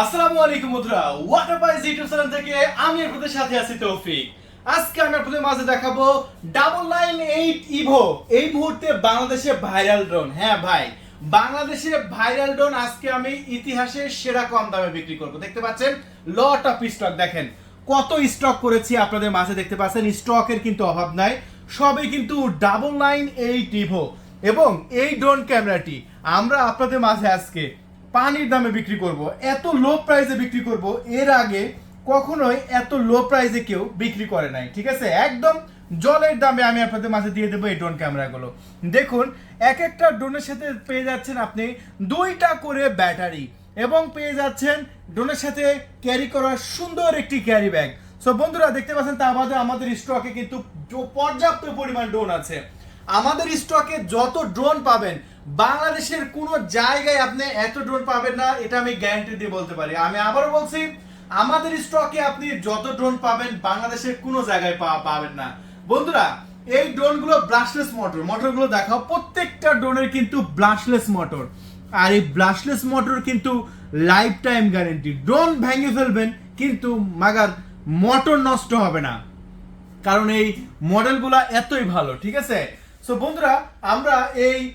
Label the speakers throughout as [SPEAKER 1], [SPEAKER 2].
[SPEAKER 1] আসসালামু আলাইকুম বন্ধুরা। ওয়াটার পাইস ইউটিউব চ্যানেল থেকে আমি আপনাদের সাথে আছি তৌফিক। আজকে আমি আপনাদের মাঝে দেখাবো ডাবল নাইন এইট ইভো এই মুহূর্তে বাংলাদেশে ভাইরাল ড্রোন হ্যাঁ ভাই, বাংলাদেশে ভাইরাল ড্রোন আজকে আমি ইতিহাসের সেরা কম দামে বিক্রি করব। দেখতে পাচ্ছেন লট অফ স্টক দেখেন। কত স্টক করেছি আপনাদের মাঝে দেখতে পাচ্ছেন স্টকের কিন্তু অভাব নাই। সবই কিন্তু ডাবল নাইন এইট ইভো এবং এই ড্রোন ক্যামেরাটি আমরা আপনাদের মাঝে আজকে পানির দামে বিক্রি করব, এত লো প্রাইসে বিক্রি করব, এর আগে কখনোই এত লো প্রাইসে কেউ বিক্রি করে নাই, ঠিক আছে? একদম জলের দামে আমি আপনাদের মাঝে দিয়ে দেবো এই ড্রোন ক্যামেরাগুলো দেখুন, এক একটা ড্রোনের সাথে পেয়ে যাচ্ছেন আপনি দুইটা করে ব্যাটারি এবং পেয়ে যাচ্ছেন ড্রোনের সাথে ক্যারি করার সুন্দর একটি ক্যারি ব্যাগ সো বন্ধুরা, দেখতে পাচ্ছেন, তা বাদে আমাদের স্টকে কিন্তু পর্যাপ্ত পরিমাণ ড্রোন আছে। আমাদের স্টকে যত ড্রোন পাবেন বাংলাদেশের কোনো জায়গায় আপনি এত ড্রোন পাবেন না, এটা আমি গ্যারান্টি দিয়ে বলতে পারি। আমি আবারও বলছি, আমাদের স্টকে আপনি যত ড্রোন পাবেন, বাংলাদেশের কোনো জায়গায় পা- পাবেন না। বন্ধুরা, এই ড্রোনগুলো ব্লাশলেস মোটর মোটরগুলো দেখাও, প্রত্যেকটা ড্রোনের কিন্তু ব্লাশলেস মোটর আর এই ব্লাশলেস মোটর কিন্তু লাইফ টাইম গ্যারেন্টি ড্রোন ভেঙে ফেলবেন, কিন্তু মাগার মোটর নষ্ট হবে না। কারণ এই মডেলগুলো এতই ভালো, ঠিক আছে? সো বন্ধুরা, আমরা এই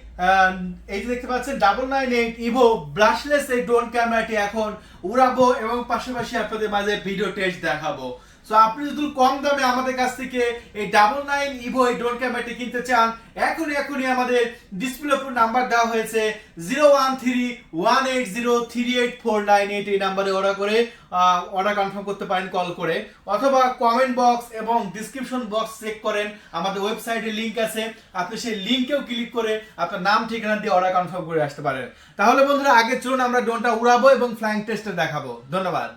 [SPEAKER 1] এই যে দেখতে পাচ্ছেন double nine eight Evo brushless এই ড্রোন ক্যামেরাটি এখন উড়াবো এবং পাশাপাশি আপনাদের মাঝে ভিডিও টেস্ট দেখাবো। সো আপনি যদি কম দামে আমাদের কাছ থেকে এই ডাবল নাইন ইভো এই ড্রোন ক্যামেরাটি কিনতে চান, এখনই এখনই আমাদের ডিসপ্লে উপর নাম্বার দেওয়া হয়েছে zero one three one eight zero three eight four nine eight এই নাম্বারে অর্ডার করে অর্ডার কনফার্ম করতে পারেন কল করে। অথবা কমেন্ট বক্স এবং ডিসক্রিপশন বক্স চেক করেন, আমাদের ওয়েবসাইটে লিংক আছে। আপনি সেই লিংকেও ক্লিক করে আপনার নাম, ঠিকানা দিয়ে অর্ডার কনফার্ম করে আসতে পারেন। তাহলে বন্ধুরা, আগে চলুন আমরা ড্রোনটা উড়াবো এবং ফ্লাইং টেস্টে দেখাবো। ধন্যবাদ।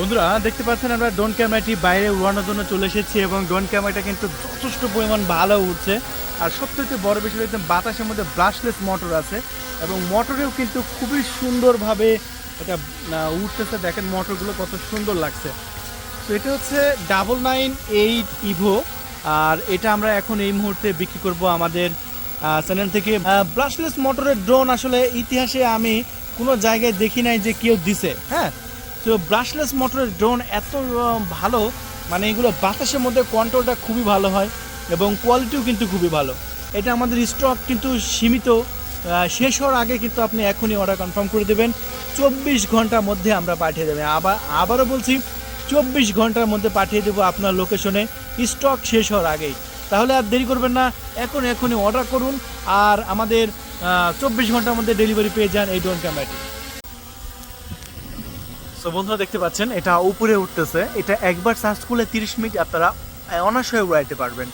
[SPEAKER 1] বন্ধুরা, দেখতে পাচ্ছেন আমরা ড্রোন ক্যামেরাটি বাইরে উড়ানোর জন্য চলে এসেছি এবং ড্রোন ক্যামেরাটা কিন্তু যথেষ্ট পরিমাণ ভালো উঠছে আর সবথেকে বড় বিষয় হচ্ছে বাতাসের মধ্যে ব্রাশলেস মোটর আছে এবং মোটরেও কিন্তু খুবই সুন্দরভাবে এটা উঠতেছে দেখেন মোটরগুলো কত সুন্দর লাগছে। তো এটা হচ্ছে ডাবল নাইন এইট ইভো আর এটা আমরা এখন এই মুহূর্তে বিক্রি করব আমাদের চ্যানেল থেকে। ব্রাশলেস মোটরের ড্রোন আসলে ইতিহাসে আমি কোনো জায়গায় দেখি নাই যে কেউ দিছে। হ্যাঁ? তো ব্রাশলেস মোটরের ড্রোন এত ভালো মানে এগুলো বাতাসের মধ্যে কন্ট্রোলটা খুবই ভালো হয় এবং কোয়ালিটিও কিন্তু খুবই ভালো। এটা আমাদের স্টক কিন্তু সীমিত শেষ হওয়ার আগে কিন্তু আপনি এখনই অর্ডার কনফার্ম করে দেবেন। চব্বিশ ঘণ্টার মধ্যে আমরা পাঠিয়ে দেবেন। আবার, আবারও বলছি, চব্বিশ ঘণ্টার মধ্যে পাঠিয়ে দেবো আপনার লোকেশনে স্টক শেষ হওয়ার আগেই। তাহলে আর দেরি করবেন না এখন এখনই অর্ডার করুন। আর আমাদের চব্বিশ ঘণ্টার মধ্যে ডেলিভারি পেয়ে যান এই ড্রোন ক্যামেরাটি বন্ধুরা দেখতে পাচ্ছেন, এটা উপরে উঠতেছে। এটা একবার সার্চ করলে তিরিশ মিনিট আপনারা অনায়াসে উড়াইতে পারবেন।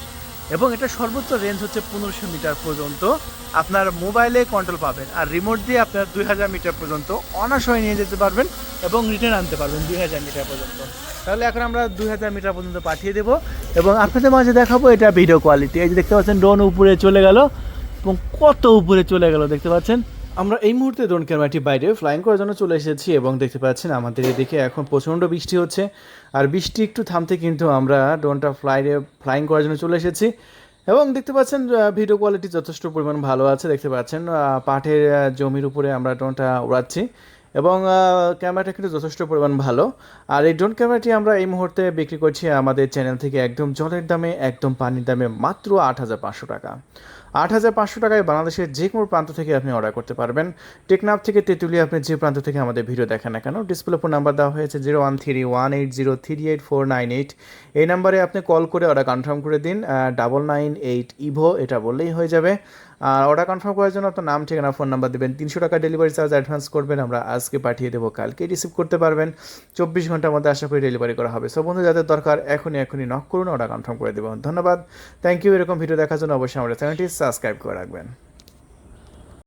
[SPEAKER 1] এবং এটা সর্বোচ্চ রেঞ্জ হচ্ছে পনেরোশো মিটার পর্যন্ত। আপনার মোবাইলে কন্ট্রোল পাবেন। আর রিমোট দিয়ে আপনার দুই হাজার মিটার পর্যন্ত অনায়াসে নিয়ে যেতে পারবেন এবং রিটার্ন আনতে পারবেন দুই হাজার মিটার পর্যন্ত। তাহলে এখন আমরা দুই হাজার মিটার পর্যন্ত পাঠিয়ে দেবো। এবং আপনাদের মাঝে দেখাবো এটা ভিডিও কোয়ালিটি এই যে দেখতে পাচ্ছেন ড্রোন উপরে চলে গেল এবং কত উপরে চলে গেল, দেখতে পাচ্ছেন? আমরা এই মুহূর্তে ড্রোন ক্যামেরাটি বাইরে ফ্লাইং করার জন্য চলে এসেছি এবং দেখতে পাচ্ছেন আমাদের এদিকে এখন প্রচণ্ড বৃষ্টি হচ্ছে। আর বৃষ্টি একটু থামতে কিন্তু আমরা ড্রোনটা ফ্লাইরে ফ্লাইং করার জন্য চলে এসেছি। এবং দেখতে পাচ্ছেন ভিডিও কোয়ালিটি যথেষ্ট পরিমাণ ভালো আছে। দেখতে পাচ্ছেন পাঠের জমির উপরে আমরা ড্রোনটা উড়াচ্ছি এবং ক্যামেরাটা কিন্তু যথেষ্ট পরিমাণ ভালো। আর এই ড্রোন ক্যামেরাটি আমরা এই মুহূর্তে বিক্রি করছি আমাদের চ্যানেল থেকে একদম জলের দামে, একদম পানির দামে মাত্র আট হাজার পাঁচশো টাকা। আট হাজার পাঁচশো টাকায় বাংলাদেশের যে কোনো প্রান্ত থেকে আপনি অর্ডার করতে পারবেন। টেকনাফ থেকে তেঁতুলিয়া আপনি যে প্রান্ত থেকে আমাদের ভিডিও দেখেন না কেন ডিসপ্লে ফোন নাম্বার দেওয়া হয়েছে zero one three one eight zero three eight four nine eight এই নাম্বারে আপনি কল করে অর্ডার কনফার্ম করে দিন ডাবল নাইন এইট ইভো এটা বললেই হয়ে যাবে। আর অর্ডার কনফার্ম করার জন্য আপনার নাম, ঠিকানা ফোন নাম্বার দেবেন। তিনশো টাকা ডেলিভারি চার্জ অ্যাডভান্স করবেন। আমরা আজকে পাঠিয়ে দেবো কালকে। রিসিভ করতে পারবেন। চব্বিশ ঘণ্টার মধ্যে আশা করি ডেলিভারি করা হবে। সব বন্ধু, যাদের দরকার, এখনই এখনই নক করুন অর্ডার কনফার্ম করে দেবেন ধন্যবাদ। থ্যাংক ইউ এরকম ভিডিও দেখার জন্য অবশ্যই আমাদের চ্যানেলটি সাবস্ক্রাইব করে রাখবেন।